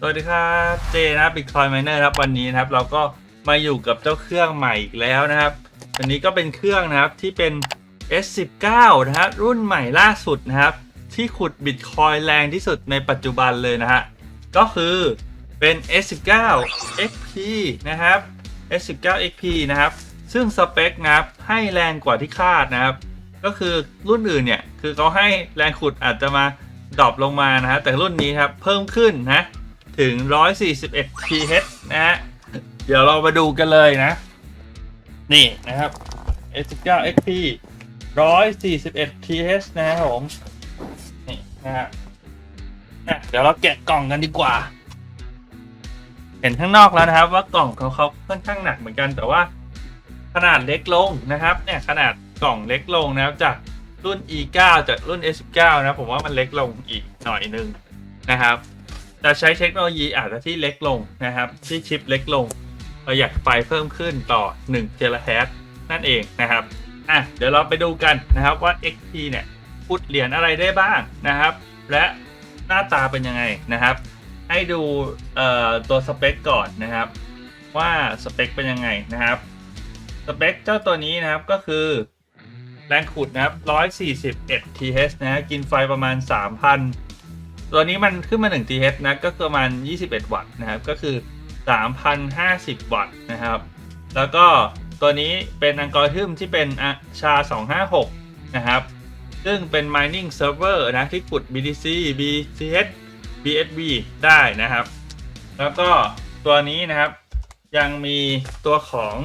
สวัสดีครับเจนะบ Bitcoin Miner ครับวันนี้นะครับ เราก็มาอยู่กับเจ้าเครื่องใหม่อีกแล้วนะครับวันนี้ก็เป็นเครื่องนะครับที่เป็น S19 นะครับรุ่นใหม่ล่าสุดนะครับ ที่ขุด Bitcoin แรงที่สุดในปัจจุบันเลยนะฮะก็คือเป็น S19 XP นะครับ S19 XP นะครับ ซึ่งสเปคนะครับให้แรงกว่าที่คาดนะครับ ก็คือรุ่นอื่นเนี่ยคือเขาให้แรงขุดอาจจะมาดรอปลงมานะฮะแต่รุ่นนี้ครับเพิ่มขึ้นนะ ถึง 141 TH นะฮะ เดี๋ยวเรามาดูกันเลยนะ นี่นะครับ S19 XP 141 TH นะครับผม นี่นะฮะเดี๋ยวเราแกะกล่องกันดีกว่า เห็นข้างนอกแล้วนะครับ ว่ากล่องของเขาค่อนข้างหนักเหมือนกันแต่ว่าขนาดเล็กลงนะครับ เนี่ยขนาดกล่องเล็กลงนะครับจากรุ่น E9 จากรุ่น s9 นะผมว่ามันเล็กลงอีกหน่อยนึงนะครับ จะใช้เทคโนโลยีอาจจะที่เล็กลงนะครับ ที่ชิปเล็กลง ประหยัดไฟเพิ่มขึ้นต่อ1เทราแฮร์นั่นเองนะครับอะเดี๋ยวเราไปดูกันนะครับว่า XP เนี่ยพุดเหรียญอะไรได้บ้างนะครับ และหน้าตาเป็นยังไงนะครับ ให้ดูเอ่อตัวสเปคก่อนนะครับ ว่าสเปคเป็นยังไงนะครับสเปคเจ้าตัวนี้นะครับก็คือแรงขุดนะครับ141 TH นะกินไฟประมาณ 3,000 ตัวนี้มันขึ้นมา 1 TH นะ ก็ประมาณ 21 วัตต์นะครับ ก็คือ 3,050 วัตต์นะครับ แล้วก็ตัวนี้เป็นอัลกอริทึมที่เป็นชา 256 นะครับ ซึ่งเป็น mining server นะที่ขุด BTC BCH BSV ได้นะครับ แล้วก็ตัวนี้นะครับยังมีตัวของ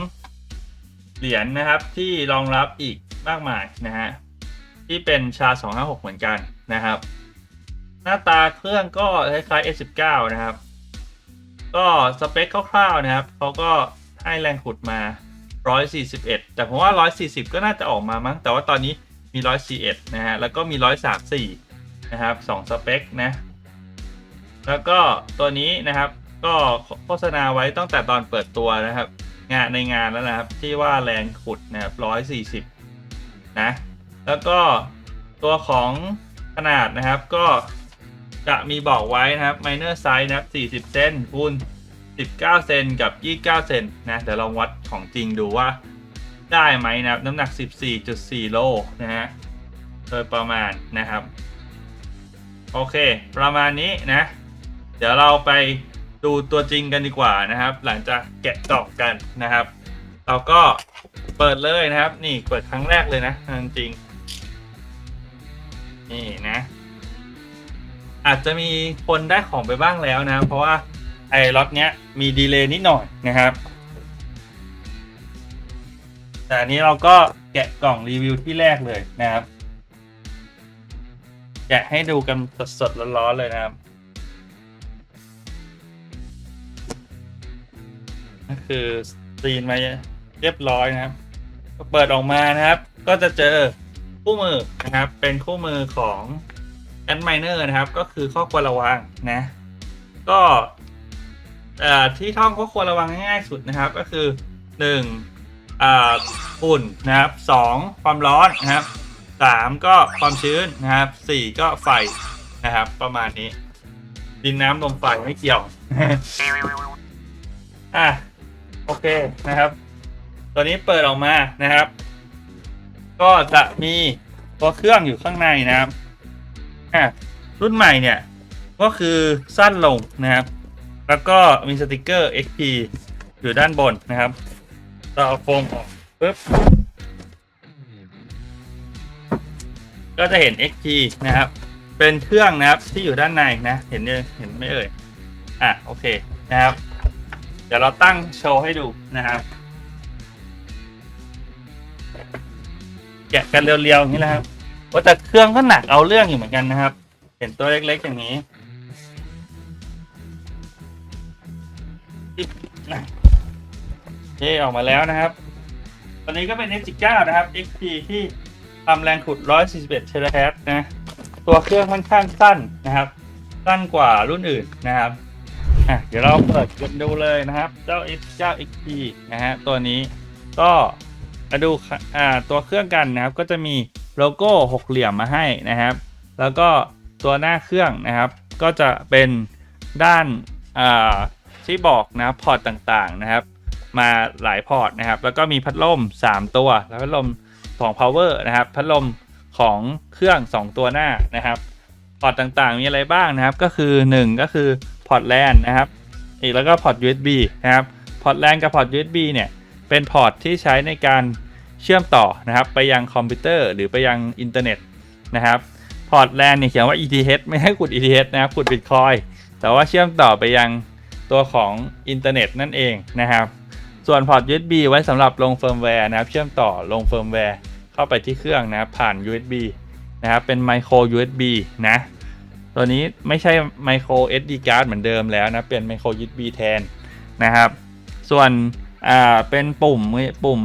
เหรียญนะครับที่รองรับอีกมากมายนะฮะที่เป็นชา 256 เหมือนกันนะครับ น้าตาเครื่องก็คล้ายๆ S19 นะครับ ก็สเปคคร่าวๆนะครับเขาก็ให้แรงขุดมา 141 แต่ผมว่า 140 ก็น่าจะออกมามั้ง แต่ว่าตอนนี้มี 141 นะฮะ แล้วก็มี 134 นะครับ 2 สเปคนะ แล้วก็ตัวนี้นะครับก็โฆษณาไว้ตั้งแต่ตอนเปิดตัวนะครับ งานในงานแล้วนะครับ ที่ว่าแรงขุดนะครับ 140 นะ แล้วก็ตัวของขนาดนะครับก็ จะมีบอกไว้นะครับ minor size นะครับ 40 เซนคูณ 19 เซนกับ 29 เซนนะเดี๋ยวลองวัดของจริงดูว่าได้ไหมนะครับ น้ำหนัก 14.4 โลนะฮะโดยประมาณนะครับ โอเค ประมาณนี้นะ เดี๋ยวเราไปดูตัวจริงกันดีกว่านะครับ หลังจากแกะกล่องกันนะครับ เราก็เปิดเลยนะครับ นี่เปิดครั้งแรกเลยนะจริง นี่นะ อาจจะมีคนได้ของไปบ้างแล้วนะ เพราะว่าไอ้ล็อตเนี้ยมีดีเลย์นิดหน่อยนะครับ แต่อันนี้เราก็แกะกล่องรีวิวที่แรกเลยนะครับ แกะให้ดูกันสดๆร้อนๆเลยนะครับนั่นคือซีนมาเรียบร้อยนะครับเปิดออกมานะครับ ก็จะเจอคู่มือนะครับ เป็นคู่มือของ แอนไมเนอร์นะครับ ก็คือข้อควรระวังนะ ก็เอ่ที่ท่องข้อควรระวังง่ายๆสุดนะครับ ก็คือหนึ่งอ่าฝุ่นนะครับสองความร้อนนะครับสามก็ความชื้นนะครับสี่ก็ไฟนะครับ ประมาณนี้ ดินน้ำลมไฟไม่เกี่ยวอะโอเคนะครับ ตัวนี้เปิดออกมานะครับ ก็จะมีตัวเครื่องอยู่ข้างในนะครับ อะรุ่นใหม่เนี่ย ก็คือสั้นลงนะครับ แล้วก็มีสติกเกอร์ XP อยู่ด้านบนนะครับเราเอาโฟมออกปุ๊บก็จะเห็น XP นะครับ เป็นเครื่องนะครับที่อยู่ด้านในนะ เห็นเลยเห็นไหมเอ่ย อะโอเคนะครับ เดี๋ยวเราตั้งโชว์ให้ดูนะครับแกะกันเรียวๆอย่างนี้นะครับ ว่าแต่เครื่องก็หนักเอาเรื่องอยู่เหมือนกันนะครับ เห็นตัวเล็กๆอย่างนี้นะเย่ออกมาแล้วนะครับ ตอนนี้ก็เป็น S9 นะครับ XP ที่ทำแรงขุด 141เทราแฮตนะ ตัวเครื่องค่อนข้างสั้นนะครับ สั้นกว่ารุ่นอื่นนะครับอะเดี๋ยวเราเปิดกันดูเลยนะครับ เจ้า X เจ้า XP นะฮะตัวนี้ก็ มาดูอ่าตัวเครื่องกันนะครับก็จะมีโลโก้หกเหลี่ยมมาให้นะครับ แล้วก็ตัวหน้าเครื่องนะครับ ก็จะเป็นด้านอ่าที่บอกนะพอร์ตต่างๆนะครับ มาหลายพอร์ตนะครับ แล้วก็มีพัดลม 3 ตัว แล้วพัดลมของ power นะครับ พัดลมของเครื่อง 2 ตัวหน้านะครับ พอร์ตต่างๆ มีอะไรบ้างนะครับ ก็คือ 1 ก็คือพอร์ต LAN นะครับ อีกแล้วก็พอร์ต USB นะครับ พอร์ต LAN กับพอร์ต USB เนี่ย เป็นพอร์ตที่ใช้ในการเชื่อมต่อนะครับ ไปยังคอมพิวเตอร์หรือไปยังอินเทอร์เน็ตนะครับพอร์ต LAN เนี่ยเขียนว่า ETH ไม่ให้ขุด ETH นะครับขุด Bitcoin แต่ว่าเชื่อมต่อไปยังตัวของอินเทอร์เน็ตนั่นเองนะครับ ส่วนพอร์ต USB ไว้สำหรับลงเฟิร์มแวร์นะครับ เชื่อมต่อลงเฟิร์มแวร์เข้าไปที่เครื่องนะครับผ่าน USB นะครับเป็น micro USB นะ ตัวนี้ไม่ใช่ micro SD card เหมือนเดิมแล้วนะ เป็น micro USB แทนนะครับ ส่วน อ่าเป็นปุ่มปุ่ม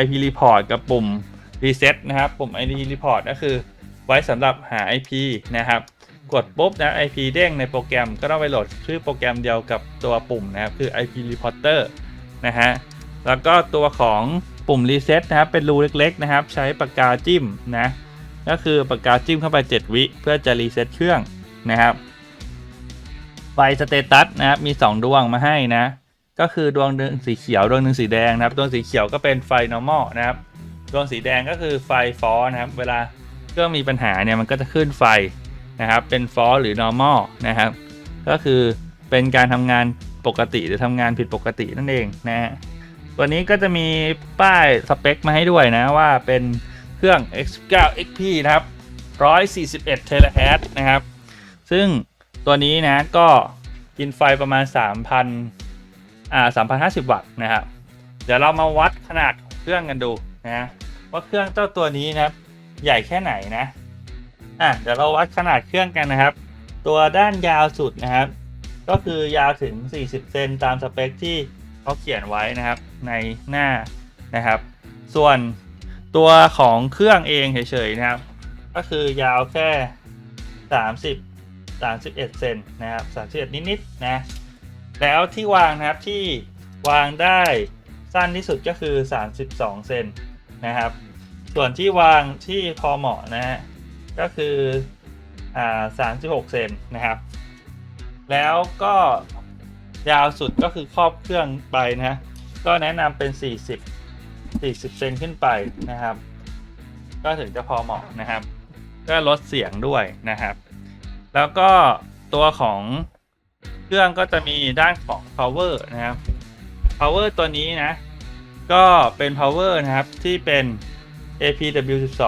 IP report กับปุ่ม reset นะครับปุ่ม IP report ก็คือไว้สำหรับหา IP นะครับ กดปุ๊บนะ IP เด้งในโปรแกรมก็ต้องไปโหลดชื่อโปรแกรมเดียวกับตัวปุ่มนะครับ คือ IP reporter นะฮะแล้วก็ตัวของปุ่ม reset นะครับเป็นรูเล็กๆนะครับ ใช้ปากกาจิ้มนะก็คือปากกาจิ้มเข้าไป 7 วิเพื่อจะ reset เครื่องนะครับไฟสเตตัสนะครับมี 2 ดวงมาให้นะ ก็คือดวงหนึ่งสีเขียวดวงหนึ่งสีแดงนะครับ ดวงสีเขียวก็เป็นไฟ normal นะครับ ดวงสีแดงก็คือไฟฟอนะครับ เวลาเครื่องมีปัญหาเนี่ยมันก็จะขึ้นไฟนะครับ เป็นฟอหรือ normal นะครับ ก็คือเป็นการทำงานปกติหรือทำงานผิดปกตินั่นเองนะฮะตัวนี้ก็จะมีป้ายสเปคมาให้ด้วยนะว่าเป็นเครื่อง X9 XP นะครับ141เทราแฮตนะครับ ซึ่งตัวนี้นะก็กินไฟประมาณ 3,000 อ่า3,050 วัตต์นะครับเดี๋ยวเรามาวัดขนาดของเครื่องกันดูนะว่าเครื่องเจ้าตัวนี้นะครับ ใหญ่แค่ไหนนะอะเดี๋ยวเราวัดขนาดเครื่องกันนะครับ ตัวด้านยาวสุดนะครับ ก็คือยาวถึง 40 เซนตามสเปคที่เขาเขียนไว้นะครับในหน้านะครับ ส่วนตัวของเครื่องเองเฉยๆนะครับ ก็คือยาวแค่ 30 31 เซนนะครับ31 นิดๆนะ แล้วที่วางนะครับที่วางได้สั้นที่สุดก็คือ 32 เซนนะครับ ส่วนที่วางที่พอเหมาะนะฮะก็คืออ่า36 เซนนะครับ แล้วก็ยาวสุดก็คือครอบเครื่องไปนะก็แนะนำเป็น 40 40 เซนขึ้นไปนะครับ ก็ถึงจะพอเหมาะนะครับ ก็ลดเสียงด้วยนะครับ แล้วก็ตัวของ เครื่องก็จะมีด้านของ power นะครับ power ตัวนี้นะ ก็เป็น power นะครับที่เป็น APW12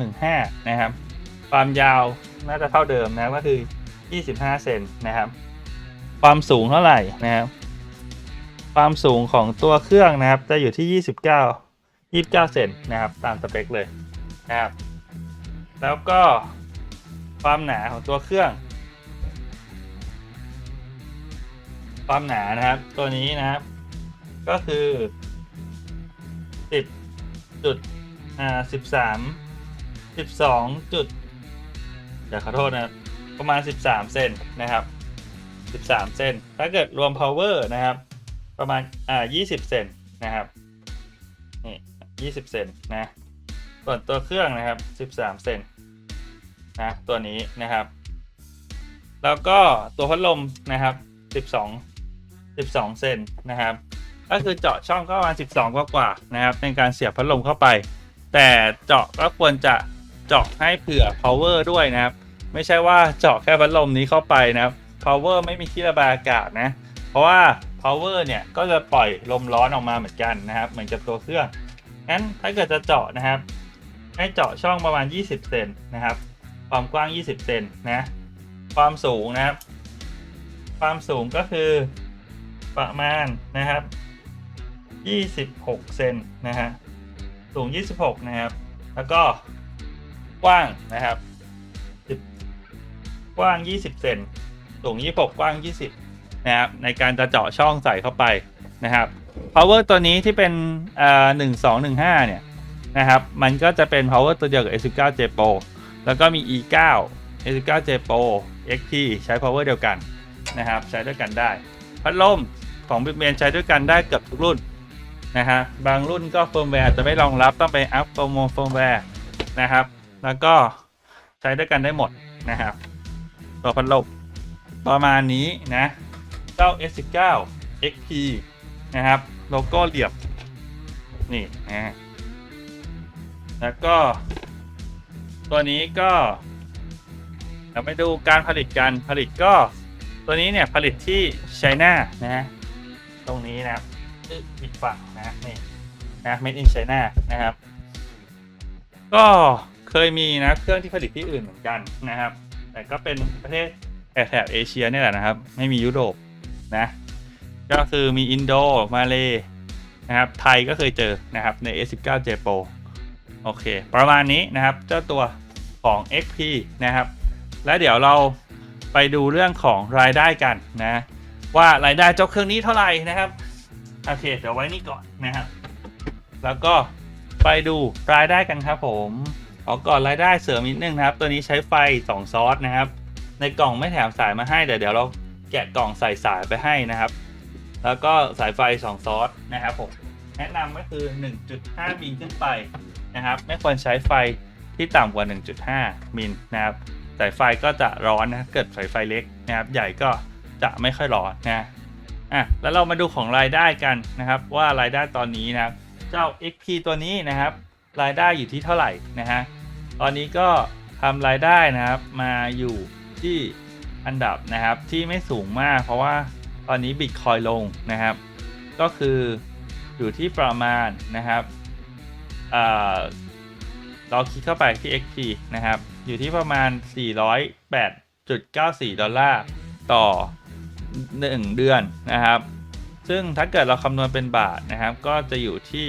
1215 นะครับ ความยาวน่าจะเท่าเดิมนะก็คือ 25 เซนนะครับ ความสูงเท่าไหร่นะครับ ความสูงของตัวเครื่องนะครับ จะอยู่ที่ 29 29 เซนนะครับ ตามสเปคเลยนะครับ แล้วก็ความหนาของตัวเครื่อง ความหนานะครับ ตัวนี้นะครับ ก็คือ10จุดอ่า13 12จุดเดี๋ยวขอโทษนะครับ ประมาณ13เซนนะครับ13เซนถ้าเกิดรวม power นะครับ ประมาณอ่า20เซนนะครับนี่20เซนนะส่วนตัวเครื่องนะครับ13เซนนะตัวนี้นะครับ แล้วก็ตัวพัดลมนะครับ 12 12 เซนนะครับ ก็คือเจาะช่องก็ประมาณ 12 กว่ากว่าๆนะครับ ในการเสียบพัดลมเข้าไป แต่เจาะก็ควรจะเจาะให้เผื่อ power ด้วยนะครับ ไม่ใช่ว่าเจาะแค่พัดลมนี้เข้าไปนะครับ power ไม่มีที่ระบายอากาศนะ เพราะว่า power เนี่ยก็จะปล่อยลมร้อนออกมาเหมือนกันนะครับ เหมือนกับตัวเครื่องงั้นถ้าเกิดจะเจาะนะครับ ให้เจาะช่องประมาณ 20 เซนนะครับ ความกว้าง 20 เซนนะ ความสูงนะครับ ความสูงก็คือ ประมาณนะครับ 26 เซนนะฮะ สูง 26 นะครับ แล้วก็กว้างนะครับกว้าง 20 เซนสูง 26 กว้าง 20 นะครับ ในการจะเจาะช่องใส่เข้าไปนะครับ power ตัวนี้ที่เป็นอ่า1215 เนี่ยนะครับ มันก็จะเป็น power ตัวเดียวกับ S19 J Pro แล้วก็มี E9 S19 J Pro XP ใช้ power เดียวกันนะครับ ใช้ด้วยกันได้ พัดลม ของ b i g m a n ใช้ด้วยกันได้เกือบทุกรุ่นนะฮะบางรุ่นก็เฟิร์มแวร์อาจจะไม่รองรับต้องไปอัพโปรโมเฟิร์มแวร์นะครับ แล้วก็ใช้ด้วยกันได้หมดนะครับ ตัวพัดลมประมาณนี้นะเจ้า S19 XP นะครับโลโก้เหลี่ยมนี่นะแล้วก็ ตัวนี้ก็เราไปดูการผลิตการผลิตก็ ตัวนี้เนี่ยผลิตที่ไชน่านะ ตรงนี้นะครับอีกฝั่งนะนี่นะ made in China นะครับ ก็เคยมีนะเครื่องที่ผลิตที่อื่นเหมือนกันนะครับ แต่ก็เป็นประเทศแถบเอเชียนี่แหละนะครับ ไม่มียุโรปนะก็คือมีอินโดมาเลนะครับไทยก็เคยเจอนะครับใน S19 J Pro โอเค ประมาณนี้นะครับ เจ้าตัวของ XP นะครับ และเดี๋ยวเราไปดูเรื่องของรายได้กันนะ ว่ารายได้เจ้าเครื่องนี้เท่าไหร่นะครับโอเคเดี๋ยวไว้นี่ก่อนนะครับ แล้วก็ไปดูรายได้กันครับผมเอก่อนรายได้เสริมนิดนึงนะครับ ตัวนี้ใช้ไฟ 2 ซอสนะครับ ในกล่องไม่แถมสายมาให้แต่เดี๋ยวเราแกะกล่องใส่สายไปให้นะครับ แล้วก็สายไฟ 2 ซอสนะครับผมแนะนำก็คือ 1.5 มิลขึ้นไปนะครับ ไม่ควรใช้ไฟที่ต่ำกว่า 1.5 มิลนะครับสายไฟก็จะร้อนนะเกิดสายไฟเล็กนะครับ ใหญ่ก็ จะไม่ค่อยร้อนนะอะแล้วเรามาดูของรายได้กันนะครับว่ารายได้ตอนนี้นะเจ้า XP ตัวนี้นะครับ รายได้อยู่ที่เท่าไหร่นะฮะตอนนี้ก็ทำรายได้นะครับมาอยู่ที่อันดับนะครับที่ไม่สูงมาก เพราะว่าตอนนี้บิตคอยลงนะครับ ก็คืออยู่ที่ประมาณนะครับอ่าเราคลิกเข้าไปที่ XP นะครับ อยู่ที่ประมาณ 408.94 ดอลลาร์ต่อ 1 เดือนนะครับ ซึ่งถ้าเกิดเราคำนวณเป็นบาทนะครับ ก็จะอยู่ที่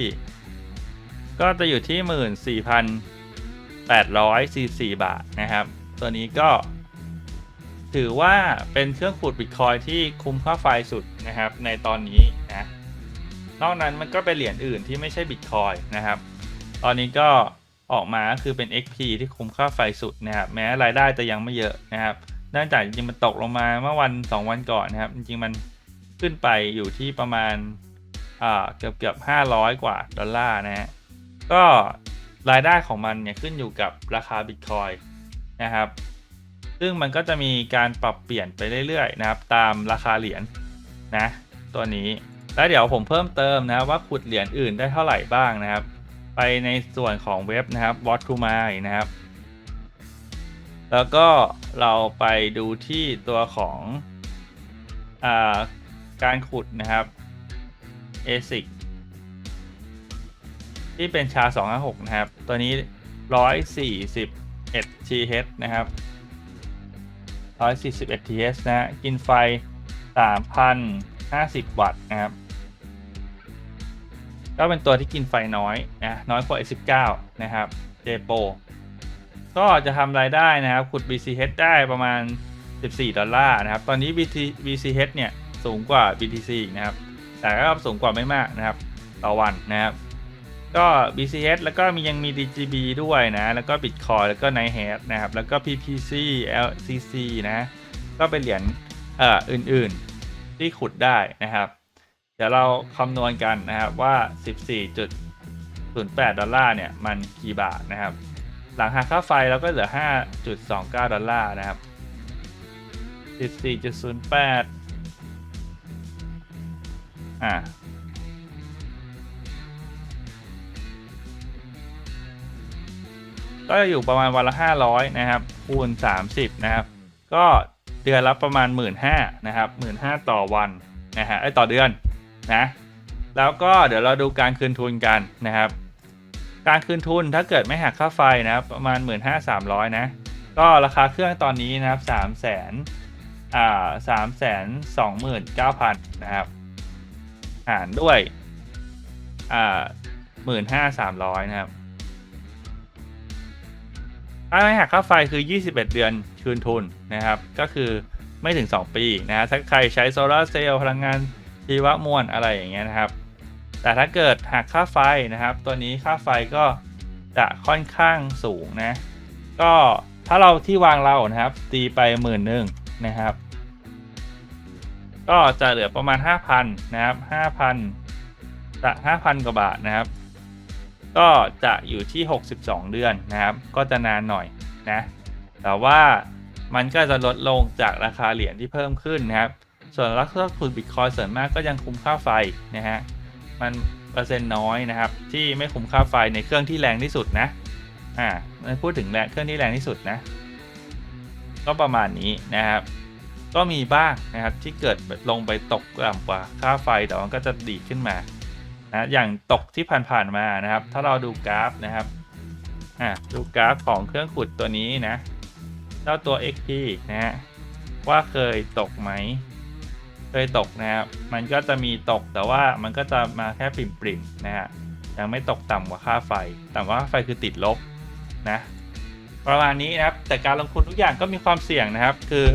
ก็จะอยู่ที่ 14,844 บาทนะครับ ตัวนี้ก็ ถือว่าเป็นเครื่องขูดบิตคอยที่คุ้มค่าไฟสุดนะครับ ในตอนนี้นะนอกนั้นมันก็เป็นเหรียญอื่นที่ไม่ใช่บิตคอยนะครับ ตอนนี้ก็ออกมาคือเป็น XP ที่คุ้มค่าไฟสุดนะครับ แม้รายได้จะยังไม่เยอะนะครับ เนื่องจากจริงๆมันตกลงมาเมื่อวัน 2 วันก่อนนะครับ จริงๆมันขึ้นไปอยู่ที่ประมาณอ่าเกือบเกือบ500 กว่าดอลลาร์นะฮะก็รายได้ของมันเนี่ยขึ้นอยู่กับราคาบิตคอยนะครับ ซึ่งมันก็จะมีการปรับเปลี่ยนไปเรื่อยๆนะครับ ตามราคาเหรียญนะตัวนี้แล้วเดี๋ยวผมเพิ่มเติมนะครับว่าขุดเหรียญอื่นได้เท่าไหร่บ้างนะครับ ไปในส่วนของเว็บนะครับ w a t to My นะครับ แล้วก็เราไปดูที่ตัวของอการขุดนะครับ ASIC ที่เป็นชา 256 นะครับ ตัวนี้ 141 TH นะครับ 141 TH นะ กินไฟ 3,050 วัตต์นะครับ ก็เป็นตัวที่กินไฟน้อยนะ น้อยกว่า S19 นะครับ JPO ก็จะทำรายได้นะครับขุด BCH ได้ประมาณ 14 ดอลลาร์นะครับ ตอนนี้ BT BCH เนี่ยสูงกว่า BTC อีกนะครับ แต่ก็สูงกว่าไม่มากนะครับ ต่อวันนะครับ ก็ BCH แล้วก็มียังมี DGB ด้วยนะ แล้วก็ Bitcoin แล้วก็ Nighthead นะครับ แล้วก็ PPC LCC นะ ก็เป็นเหรียญเอ่ออื่นๆ ที่ขุดได้นะครับ เดี๋ยวเราคำนวณกันนะครับว่า 14.08 ดอลลาร์เนี่ยมันกี่บาทนะครับ ลังหักค่าไฟเราก็เหลือ 5.29 ดอลลาร์นะครับ 14.08 อ่าก็จะอยู่ประมาณวันละ 500 นะครับ คูณ 30 นะครับ ก็เดือนละประมาณ 1 5ื่นนะครับ1 5ื่นต่อวันนะฮะไอต่อเดือนนะ แล้วก็เดี๋ยวเราดูการคืนทุนกันนะครับ การคืนทุนถ้าเกิดไม่หักค่าไฟนะครับประมาณ 1 5 3 0 0 นะ ก็ราคาเครื่องตอนนี้นะครับ3 0 0 0 0 0อ่า3 2 9 0 0 0 นะครับ หารด้วยอ่าหมื่นห้าสามร้อยนะครับถ้าไม่หักค่าไฟคือ 21 เดือนคืนทุนนะครับ ก็คือไม่ถึง 2 ปีนะฮะถ้าใครใช้โซลาร์เซลล์พลังงานชีวมวลอะไรอย่างเงี้ยนะครับ แต่ถ้าเกิดหักค่าไฟนะครับ ตัวนี้ค่าไฟก็จะค่อนข้างสูงนะ ก็ถ้าเราที่วางเรานะครับ ตีไปหมื่นหนึ่งนะครับ ก็จะเหลือประมาณ 5,000 นะครับ 5,000จะ5,000 กว่าบาทนะครับ ก็จะอยู่ที่ 62 เดือนนะครับ ก็จะนานหน่อยนะ แต่ว่ามันก็จะลดลงจากราคาเหรียญที่เพิ่มขึ้นนะครับ ส่วนลักษณะขุดบิตคอยส่วนมากก็ยังคุ้มค่าไฟนะฮะ มันเปอร์เซ็นต์น้อยนะครับ ที่ไม่คุ้มค่าไฟในเครื่องที่แรงที่สุดนะอ่าพูดถึงแรงเครื่องที่แรงที่สุดนะ ก็ประมาณนี้นะครับ ก็มีบ้างนะครับที่เกิดลงไปตกต่ำกว่าค่าไฟแต่มันก็จะดีขึ้นมานะอย่างตกที่ผ่านๆมานะครับ ถ้าเราดูกราฟนะครับอ่าดูกราฟของเครื่องขุดตัวนี้นะเจ้าตัว XP นะฮะว่าเคยตกไหม เคยตกนะครับ มันก็จะมีตกแต่ว่ามันก็จะมาแค่ปริ่มๆนะฮะ ยังไม่ตกต่ำกว่าค่าไฟ ต่ำกว่าค่าไฟคือติดลบนะ ประมาณนี้นะครับ แต่การลงทุนทุกอย่างก็มีความเสี่ยงนะครับ คือ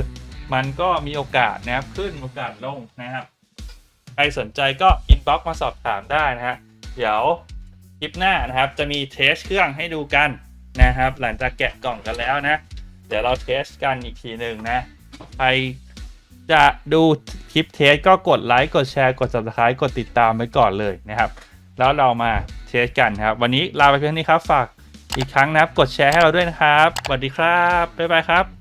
มันก็มีโอกาสนะครับ ขึ้นโอกาสลงนะครับ ใครสนใจก็อินบ็อกมาสอบถามได้นะฮะ เดี๋ยวคลิปหน้านะครับ จะมีเทสเครื่องให้ดูกันนะครับ หลังจากแกะกล่องกันแล้วนะ เดี๋ยวเราเทสกันอีกทีหนึ่งนะ ใครจะดู ลิปเทสก็กดไลค์กดแชร์กด subscribe กดติดตามไว้ก่อนเลยนะครับ แล้วเรามาเทสกันครับ วันนี้ลาไปเพียงนี้ครับ ฝากอีกครั้งนะครับ กดแชร์ให้เราด้วยนะครับสวัสดีครับ บ๊ายบายครับ